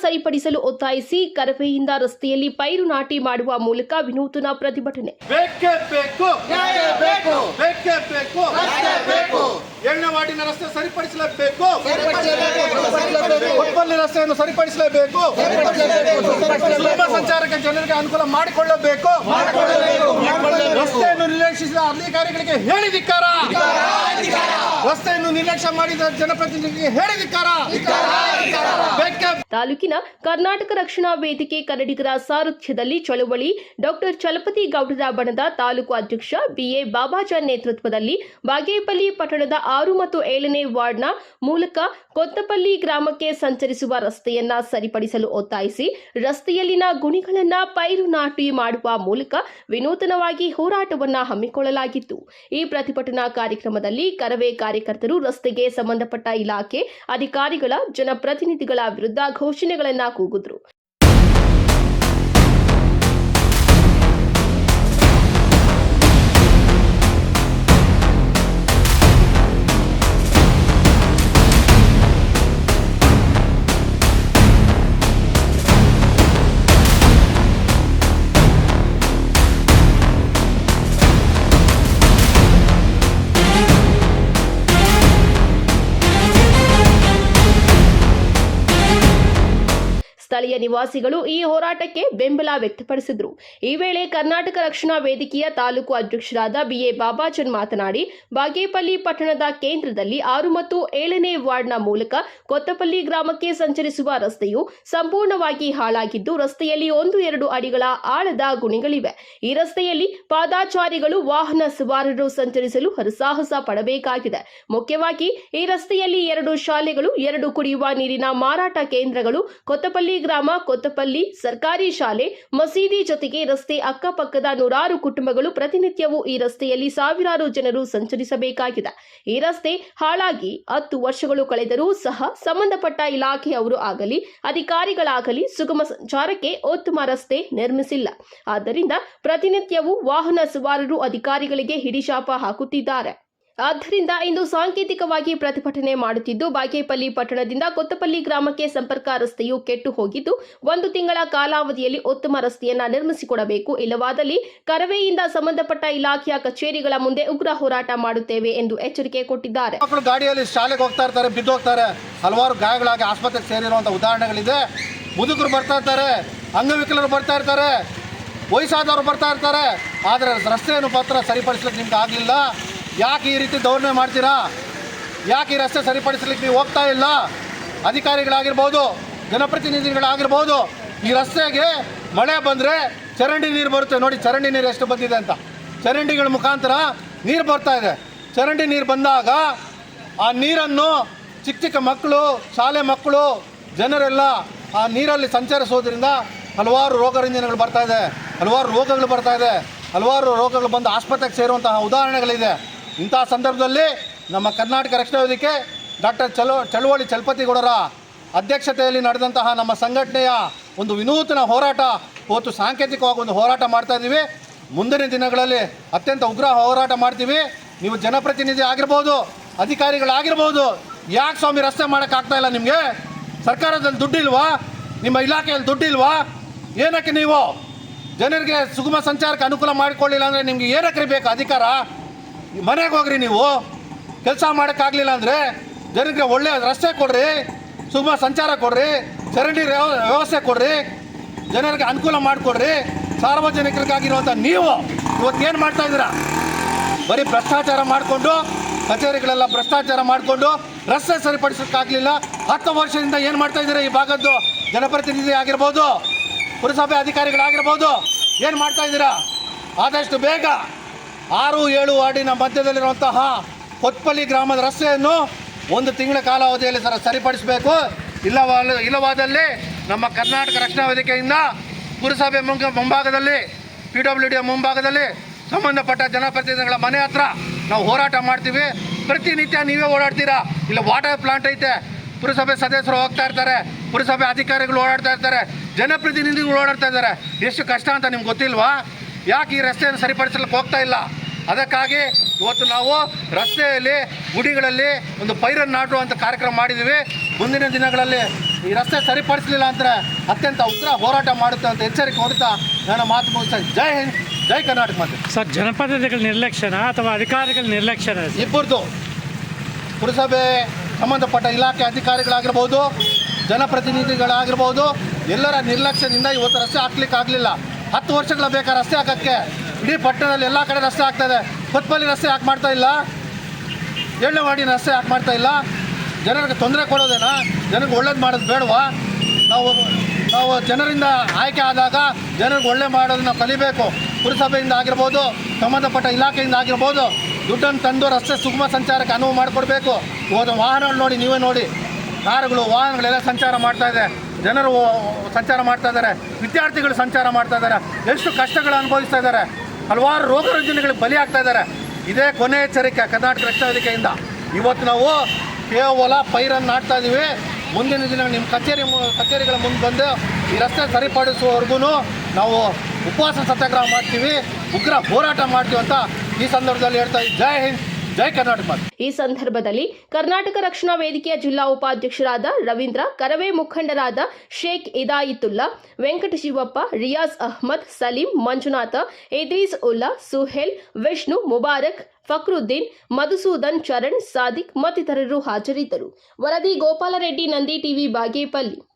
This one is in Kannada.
ಸರಿಪಡಿಸಲು ಒತ್ತಾಯಿಸಿ ಕರವೆಯಿಂದ ರಸ್ತೆಯಲ್ಲಿ ಪೈರು ನಾಟಿ ಮಾಡುವ ಮೂಲಕ ವಿನೂತನ ಪ್ರತಿಭಟನೆ. ರಸ್ತೆ ಸರಿಪಡಿಸಲೇಬೇಕು. ಸರಿಪಡಿಸಲೇಬೇಕು ರಸ್ತೆಯನ್ನು ಸರಿಪಡಿಸಲೇಬೇಕು. ಸುಲಭ ಸಂಚಾರಕ್ಕೆ ಜನರಿಗೆ ಅನುಕೂಲ ಮಾಡಿಕೊಳ್ಳಬೇಕು. ರಸ್ತೆಯನ್ನು ನಿರ್ಲಕ್ಷಿಸಿದ ಅಧಿಕಾರಿಗಳಿಗೆ ಹೇಳಿದಿಕ್ಕಾರ ರಸ್ತೆಯನ್ನು ನಿರ್ಲಕ್ಷ್ಯ ಮಾಡಿದ ಜನಪ್ರತಿನಿಧಿಗಳಿಗೆ ಹೇಳಿದಿಕ್ಕಾರ ತಾಲೂಕಿನ ಕರ್ನಾಟಕ ರಕ್ಷಣಾ ವೇದಿಕೆ ಕನ್ನಡಿಗರ ಸಾರಥ್ಯದಲ್ಲಿ ಚಳುವಳಿ. ಡಾಕ್ಟರ್ ಚಲಪತಿ ಗೌಡರ ಬಣದ ತಾಲೂಕು ಅಧ್ಯಕ್ಷ ಬಿಎ ಬಾಬಾಜಾನ್ ನೇತೃತ್ವದಲ್ಲಿ ಬಾಗೇಪಲ್ಲಿ ಪಟ್ಟಣದ ಆರು ಮತ್ತು ಏಳನೇ ವಾರ್ಡ್ನ ಮೂಲಕ ಕೊತ್ತಪಲ್ಲಿ ಗ್ರಾಮಕ್ಕೆ ಸಂಚರಿಸುವ ರಸ್ತೆಯನ್ನ ಸರಿಪಡಿಸಲು ಒತ್ತಾಯಿಸಿ ರಸ್ತೆಯಲ್ಲಿನ ಗುಣಿಗಳನ್ನ ಪೈರು ನಾಟಿ ಮಾಡುವ ಮೂಲಕ ವಿನೂತನವಾಗಿ ಹೋರಾಟವನ್ನ ಹಮ್ಮಿಕೊಳ್ಳಲಾಗಿತ್ತು. ಈ ಪ್ರತಿಭಟನಾ ಕಾರ್ಯಕ್ರಮದಲ್ಲಿ ಕರವೇ ಕಾರ್ಯಕರ್ತರು, ರಸ್ತೆಗೆ ಸಂಬಂಧಪಟ್ಟ ಇಲಾಖೆ ಅಧಿಕಾರಿಗಳ, ಜನಪ್ರತಿನಿಧಿಗಳ ವಿರುದ್ಧ ಘೋಷಣೆಗಳನ್ನ ಕೂಗಿದ್ರು. ಸ್ಥಳೀಯ ನಿವಾಸಿಗಳು ಈ ಹೋರಾಟಕ್ಕೆ ಬೆಂಬಲ ವ್ಯಕ್ತಪಡಿಸಿದರು. ಈ ವೇಳೆ ಕರ್ನಾಟಕ ರಕ್ಷಣಾ ವೇದಿಕೆಯ ತಾಲೂಕು ಅಧ್ಯಕ್ಷರಾದ ಬಿಎ ಬಾಬಾಜನ್ ಮಾತನಾಡಿ, ಬಾಗೇಪಲ್ಲಿ ಪಟ್ಟಣದ ಕೇಂದ್ರದಲ್ಲಿ ಆರು ಮತ್ತು ಏಳನೇ ವಾರ್ಡ್ನ ಮೂಲಕ ಕೊತ್ತಪಲ್ಲಿ ಗ್ರಾಮಕ್ಕೆ ಸಂಚರಿಸುವ ರಸ್ತೆಯು ಸಂಪೂರ್ಣವಾಗಿ ಹಾಳಾಗಿದ್ದು, ರಸ್ತೆಯಲ್ಲಿ ಒಂದು ಎರಡು ಅಡಿಗಳ ಆಳದ ಗುಣಿಗಳಿವೆ. ಈ ರಸ್ತೆಯಲ್ಲಿ ಪಾದಾಚಾರಿಗಳು, ವಾಹನ ಸವಾರರು ಸಂಚರಿಸಲು ಹರಸಾಹಸ ಪಡಬೇಕಾಗಿದೆ. ಮುಖ್ಯವಾಗಿ ಈ ರಸ್ತೆಯಲ್ಲಿ ಎರಡು ಶಾಲೆಗಳು, ಎರಡು ಕುಡಿಯುವ ನೀರಿನ ಮಾರಾಟ ಕೇಂದ್ರಗಳು, ಕೊತ್ತಪಲ್ಲಿ ಗ್ರಾಮ ಕೊತ್ತಪಲ್ಲಿ, ಸರ್ಕಾರಿ ಶಾಲೆ, ಮಸೀದಿ ಜೊತೆಗೆ ರಸ್ತೆ ಅಕ್ಕಪಕ್ಕದ ನೂರಾರು ಕುಟುಂಬಗಳು ಪ್ರತಿನಿತ್ಯವೂ ಈ ರಸ್ತೆಯಲ್ಲಿ ಸಾವಿರಾರು ಜನರು ಸಂಚರಿಸಬೇಕಾಗಿದೆ. ಈ ರಸ್ತೆ ಹಾಳಾಗಿ ಹತ್ತು ವರ್ಷಗಳು ಕಳೆದರೂ ಸಹ ಸಂಬಂಧಪಟ್ಟ ಇಲಾಖೆಯವರು ಆಗಲಿ, ಅಧಿಕಾರಿಗಳಾಗಲಿ ಸುಗಮ ಸಂಚಾರಕ್ಕೆ ಉತ್ತಮ ರಸ್ತೆ ನಿರ್ಮಿಸಿಲ್ಲ. ಆದ್ದರಿಂದ ಪ್ರತಿನಿತ್ಯವೂ ವಾಹನ ಸವಾರರು ಅಧಿಕಾರಿಗಳಿಗೆ ಹಿಡಿಶಾಪ ಹಾಕುತ್ತಿದ್ದಾರೆ. ಆದ್ದರಿಂದ ಇಂದು ಸಾಂಕೇತಿಕವಾಗಿ ಪ್ರತಿಭಟನೆ ಮಾಡುತ್ತಿದ್ದು, ಬಾಗೇಪಲ್ಲಿ ಪಟ್ಟಣದಿಂದ ಕೊತ್ತಪಲ್ಲಿ ಗ್ರಾಮಕ್ಕೆ ಸಂಪರ್ಕ ರಸ್ತೆಯು ಕೆಟ್ಟು ಹೋಗಿದ್ದು, ಒಂದು ತಿಂಗಳ ಕಾಲಾವಧಿಯಲ್ಲಿ ಉತ್ತಮ ರಸ್ತೆಯನ್ನ ನಿರ್ಮಿಸಿಕೊಡಬೇಕು. ಇಲ್ಲವಾದಲ್ಲಿ ಕರವೆಯಿಂದ ಸಂಬಂಧಪಟ್ಟ ಇಲಾಖೆಯ ಕಚೇರಿಗಳ ಮುಂದೆ ಉಗ್ರ ಹೋರಾಟ ಮಾಡುತ್ತೇವೆ ಎಂದು ಎಚ್ಚರಿಕೆ ಕೊಟ್ಟಿದ್ದಾರೆ. ಮಕ್ಕಳು ಗಾಡಿಯಲ್ಲಿ ಶಾಲೆಗೆ ಹೋಗ್ತಾ ಇರ್ತಾರೆ, ಬಿದ್ದು ಹೋಗ್ತಾರೆ. ಹಲವಾರು ಗಾಯಗಳಾಗಿ ಆಸ್ಪತ್ರೆಗೆ ಸೇರಿರುವಂತಹ ಉದಾಹರಣೆಗಳಿದೆ. ಮುದುಕರು ಬರ್ತಾ ಇರ್ತಾರೆ, ಅಂಗವಿಕಲರು ಬರ್ತಾ ಇರ್ತಾರೆ, ವಯಸ್ಸಾದವರು ಬರ್ತಾ ಇರ್ತಾರೆ. ಆದರೆ ರಸ್ತೆಯನ್ನು ಪಾತ್ರ ಸರಿಪಡಿಸಲಿಕ್ಕೆ ನಿಮ್ಗೆ ಆಗಲಿಲ್ಲ. ಯಾಕೆ ಈ ರೀತಿ ದೌರ್ಣೆ ಮಾಡ್ತೀರಾ? ಯಾಕೆ ಈ ರಸ್ತೆ ಸರಿಪಡಿಸಲಿಕ್ಕೆ ನೀವು ಹೋಗ್ತಾ ಇಲ್ಲ? ಅಧಿಕಾರಿಗಳಾಗಿರ್ಬೋದು, ಜನಪ್ರತಿನಿಧಿಗಳಾಗಿರ್ಬೋದು, ಈ ರಸ್ತೆಗೆ ಮಳೆ ಬಂದರೆ ಚರಂಡಿ ನೀರು ಬರುತ್ತೆ. ನೋಡಿ, ಚರಂಡಿ ನೀರು ಎಷ್ಟು ಬಂದಿದೆ ಅಂತ. ಚರಂಡಿಗಳ ಮುಖಾಂತರ ನೀರು ಬರ್ತಾ ಇದೆ. ಚರಂಡಿ ನೀರು ಬಂದಾಗ ಆ ನೀರನ್ನು ಚಿಕ್ಕ ಚಿಕ್ಕ ಮಕ್ಕಳು, ಶಾಲೆ ಮಕ್ಕಳು, ಜನರೆಲ್ಲ ಆ ನೀರಲ್ಲಿ ಸಂಚರಿಸೋದ್ರಿಂದ ಹಲವಾರು ರೋಗ ರುಜಿನಗಳು ಬರ್ತಾ ಇದೆ. ಹಲವಾರು ರೋಗಗಳು ಬರ್ತಾ ಇದೆ. ಹಲವಾರು ರೋಗಗಳು ಬಂದು ಆಸ್ಪತ್ರೆಗೆ ಸೇರುವಂತಹ ಉದಾಹರಣೆಗಳಿದೆ. ಇಂತಹ ಸಂದರ್ಭದಲ್ಲಿ ನಮ್ಮ ಕರ್ನಾಟಕ ರಕ್ಷಣಾ ವೇದಿಕೆ ಡಾಕ್ಟರ್ ಚಲೋ ಚಳುವಳಿ ಚಲಪತಿಗೌಡರ ಅಧ್ಯಕ್ಷತೆಯಲ್ಲಿ ನಡೆದಂತಹ ನಮ್ಮ ಸಂಘಟನೆಯ ಒಂದು ವಿನೂತನ ಹೋರಾಟ, ಇವತ್ತು ಸಾಂಕೇತಿಕವಾಗಿ ಒಂದು ಹೋರಾಟ ಮಾಡ್ತಾ ಇದ್ದೀವಿ. ಮುಂದಿನ ದಿನಗಳಲ್ಲಿ ಅತ್ಯಂತ ಉಗ್ರ ಹೋರಾಟ ಮಾಡ್ತೀವಿ. ನೀವು ಜನಪ್ರತಿನಿಧಿ ಆಗಿರ್ಬೋದು, ಅಧಿಕಾರಿಗಳಾಗಿರ್ಬೋದು, ಯಾಕೆ ಸ್ವಾಮಿ ರಸ್ತೆ ಮಾಡೋಕ್ಕಾಗ್ತಾ ಇಲ್ಲ ನಿಮಗೆ? ಸರ್ಕಾರದಲ್ಲಿ ದುಡ್ಡಿಲ್ವಾ ನಿಮ್ಮ ಇಲಾಖೆಯಲ್ಲಿ ದುಡ್ಡಿಲ್ವಾ ಏನಕ್ಕೆ ನೀವು? ಜನರಿಗೆ ಸುಗಮ ಸಂಚಾರಕ್ಕೆ ಅನುಕೂಲ ಮಾಡಿಕೊಳ್ಳಿಲ್ಲ ಅಂದರೆ ನಿಮಗೆ ಏನಕ್ಕೆ ಬೇಕು ಅಧಿಕಾರ? ಮನೆಗೆ ಹೋಗ್ರಿ ನೀವು. ಕೆಲಸ ಮಾಡೋಕ್ಕಾಗಲಿಲ್ಲ ಅಂದರೆ ಜನರಿಗೆ ಒಳ್ಳೆಯ ರಸ್ತೆ ಕೊಡ್ರಿ, ಸುಗಮ ಸಂಚಾರ ಕೊಡ್ರಿ, ಚರಂಡಿ ವ್ಯವ- ವ್ಯವಸ್ಥೆ ಕೊಡ್ರಿ, ಜನರಿಗೆ ಅನುಕೂಲ ಮಾಡಿಕೊಡ್ರಿ. ಸಾರ್ವಜನಿಕರಿಗಾಗಿರುವಂಥ ನೀವು ಇವತ್ತೇನು ಮಾಡ್ತಾ ಇದ್ದೀರಾ? ಬರೀ ಭ್ರಷ್ಟಾಚಾರ ಮಾಡಿಕೊಂಡು, ಕಚೇರಿಗಳೆಲ್ಲ ಭ್ರಷ್ಟಾಚಾರ ಮಾಡಿಕೊಂಡು ರಸ್ತೆ ಸರಿಪಡಿಸೋಕ್ಕಾಗಲಿಲ್ಲ. ಹತ್ತು ವರ್ಷದಿಂದ ಏನು ಮಾಡ್ತಾ ಇದ್ದೀರಾ ಈ ಭಾಗದ್ದು? ಜನಪ್ರತಿನಿಧಿ ಆಗಿರ್ಬೋದು, ಪುರಸಭೆ ಅಧಿಕಾರಿಗಳಾಗಿರ್ಬೋದು, ಏನು ಮಾಡ್ತಾ ಇದ್ದೀರಾ? ಆದಷ್ಟು ಬೇಗ ಆರು ಏಳು ವಾರ್ಡಿನ ಮಧ್ಯದಲ್ಲಿರುವಂತಹ ಕೊತ್ಪಲ್ಲಿ ಗ್ರಾಮದ ರಸ್ತೆಯನ್ನು ಒಂದು ತಿಂಗಳ ಕಾಲಾವಧಿಯಲ್ಲಿ ಸರ ಸರಿಪಡಿಸಬೇಕು. ಇಲ್ಲವಾ ಇಲ್ಲವಾದಲ್ಲಿ ನಮ್ಮ ಕರ್ನಾಟಕ ರಕ್ಷಣಾ ವೇದಿಕೆಯಿಂದ ಪುರಸಭೆ ಮುಂಗ ಮುಂಭಾಗದಲ್ಲಿ, ಪಿ ಡಬ್ಲ್ಯೂ ಡಿ ಮುಂಭಾಗದಲ್ಲಿ ಸಂಬಂಧಪಟ್ಟ ಜನಪ್ರತಿನಿಧಿಗಳ ಮನೆ ಹತ್ರ ನಾವು ಹೋರಾಟ ಮಾಡ್ತೀವಿ. ಪ್ರತಿನಿತ್ಯ ನೀವೇ ಓಡಾಡ್ತೀರಾ? ಇಲ್ಲ ವಾಟರ್ ಪ್ಲಾಂಟ್ ಐತೆ. ಪುರಸಭೆ ಸದಸ್ಯರು ಹೋಗ್ತಾ ಇರ್ತಾರೆ. ಪುರಸಭೆ ಅಧಿಕಾರಿಗಳು ಓಡಾಡ್ತಾ ಇರ್ತಾರೆ. ಜನಪ್ರತಿನಿಧಿಗಳು ಓಡಾಡ್ತಾ ಇದ್ದಾರೆ. ಎಷ್ಟು ಕಷ್ಟ ಅಂತ ನಿಮ್ಗೆ ಗೊತ್ತಿಲ್ವಾ? ಯಾಕೆ ಈ ರಸ್ತೆಯನ್ನು ಸರಿಪಡಿಸಲಿಕ್ಕೆ ಹೋಗ್ತಾ ಇಲ್ಲ? ಅದಕ್ಕಾಗಿ ಇವತ್ತು ನಾವು ರಸ್ತೆಯಲ್ಲಿ ಗುಡಿಗಳಲ್ಲಿ ಒಂದು ಪೈರನ್ನು ನಾಟುವಂಥ ಕಾರ್ಯಕ್ರಮ ಮಾಡಿದ್ದೀವಿ. ಮುಂದಿನ ದಿನಗಳಲ್ಲಿ ಈ ರಸ್ತೆ ಸರಿಪಡಿಸಲಿಲ್ಲ ಅಂದರೆ ಅತ್ಯಂತ ಉಗ್ರ ಹೋರಾಟ ಮಾಡುತ್ತೆ ಅಂತ ಎಚ್ಚರಿಕೆ ಕೊಡ್ತಾ ನನ್ನ ಮಾತು ಮುಗಿಸ್ತಾ ಜೈ ಹಿಂದ್ ಜೈ ಕರ್ನಾಟಕ ಮಾತು. ಸರ್ ಜನಪ್ರತಿನಿಧಿಗಳ ನಿರ್ಲಕ್ಷ್ಯನ ಅಥವಾ ಅಧಿಕಾರಿಗಳ ನಿರ್ಲಕ್ಷ್ಯನ ಇಬ್ಬರದು ಪುರಸಭೆ ಸಂಬಂಧಪಟ್ಟ ಇಲಾಖೆ ಅಧಿಕಾರಿಗಳಾಗಿರ್ಬೋದು ಜನಪ್ರತಿನಿಧಿಗಳಾಗಿರ್ಬೋದು ಎಲ್ಲರ ನಿರ್ಲಕ್ಷ್ಯದಿಂದ ಇವತ್ತು ರಸ್ತೆ ಹಾಕ್ಲಿಕ್ಕೆ ಆಗಲಿಲ್ಲ ಹತ್ತು ವರ್ಷಗಳ ಬೇಕಾ ರಸ್ತೆ ಹಾಕೋಕ್ಕೆ. ಇಡೀ ಪಟ್ಟಣದಲ್ಲಿ ಎಲ್ಲ ಕಡೆ ರಸ್ತೆ ಆಗ್ತಾ ಇದೆ. ಕೊತ್ಪಲ್ಲಿ ರಸ್ತೆ ಯಾಕೆ ಮಾಡ್ತಾ ಇಲ್ಲ. ಏಳನೇ ರಸ್ತೆ ಯಾಕೆ ಮಾಡ್ತಾ ಇಲ್ಲ. ಜನರಿಗೆ ತೊಂದರೆ ಕೊಡೋದೇನಾ? ಜನಕ್ಕೆ ಒಳ್ಳೇದು ಮಾಡೋದು ಬೇಡವಾ? ನಾವು ನಾವು ಜನರಿಂದ ಆಯ್ಕೆ ಆದಾಗ ಜನರಿಗೆ ಒಳ್ಳೆ ಮಾಡೋದನ್ನ ಕಲಿಬೇಕು. ಪುರಸಭೆಯಿಂದ ಆಗಿರ್ಬೋದು, ಸಂಬಂಧಪಟ್ಟ ಇಲಾಖೆಯಿಂದ ಆಗಿರ್ಬೋದು, ದುಡ್ಡನ್ನು ತಂದು ರಸ್ತೆ ಸುಗಮ ಸಂಚಾರಕ್ಕೆ ಅನುವು ಮಾಡಿಕೊಡ್ಬೇಕು. ಹೋದ ವಾಹನಗಳು ನೋಡಿ, ನೀವೇ ನೋಡಿ. ಕಾರುಗಳು, ವಾಹನಗಳೆಲ್ಲ ಸಂಚಾರ ಮಾಡ್ತಾ ಇದೆ. ಜನರು ಸಂಚಾರ ಮಾಡ್ತಾ ಇದ್ದಾರೆ, ವಿದ್ಯಾರ್ಥಿಗಳು ಸಂಚಾರ ಮಾಡ್ತಾ ಇದ್ದಾರೆ, ಎಷ್ಟು ಕಷ್ಟಗಳು ಅನುಭವಿಸ್ತಾ ಇದ್ದಾರೆ, ಹಲವಾರು ರೋಗ ರುಜಿನಗಳಿಗೆ ಬಲಿ ಆಗ್ತಾ ಇದ್ದಾರೆ. ಇದೇ ಕೊನೆ ಎಚ್ಚರಿಕೆ ಕರ್ನಾಟಕ ರಕ್ಷಣಾ ವೇದಿಕೆಯಿಂದ. ಇವತ್ತು ನಾವು ಕೇವಲ ಪೈರನ್ನು ನಾಡ್ತಾ ಇದ್ದೀವಿ ಮುಂದಿನ ದಿನ ನಿಮ್ಮ ಕಚೇರಿ ಕಚೇರಿಗಳ ಮುಂದೆ ಬಂದು ಈ ರಸ್ತೆ ಸರಿಪಡಿಸುವವರೆಗೂ ನಾವು ಉಪವಾಸ ಸತ್ಯಾಗ್ರಹ ಮಾಡ್ತೀವಿ, ಉಗ್ರ ಹೋರಾಟ ಮಾಡ್ತೀವಿ ಅಂತ ಈ ಸಂದರ್ಭದಲ್ಲಿ ಹೇಳ್ತಾ ಜೈ ಹಿಂದ್. ಜೈ ಕರ್ನಾಟಕ ಈ ಸಂದರ್ಭದಲ್ಲಿ ಕರ್ನಾಟಕ ರಕ್ಷಣಾ ವೇದಿಕೆಯ ಜಿಲ್ಲಾ ಉಪಾಧ್ಯಕ್ಷರಾದ ರವೀಂದ್ರ, ಕರವೇ ಮುಖಂಡರಾದ ಶೇಖ್ ಇದಾಯಿತುಲ್ಲಾ ವೆಂಕಟ ಶಿವಪ್ಪ, ರಿಯಾಜ್ ಅಹ್ಮದ್, ಸಲೀಂ, ಮಂಜುನಾಥ ಇದ್ರೀಸ್ ಉಲ್ಲಾ, ಸುಹೇಲ್, ವಿಷ್ಣು, ಮುಬಾರಕ್, ಫಕ್ರುದ್ದೀನ್, ಮಧುಸೂದನ್ ಚರಣ್, ಸಾದಿಕ್ ಮತ್ತಿತರರು ಹಾಜರಿದ್ದರು. ವರದಿ ಗೋಪಾಲರೆಡ್ಡಿ, ನಂದಿ ಟಿವಿ, ಬಾಗೇಪಲ್ಲಿ.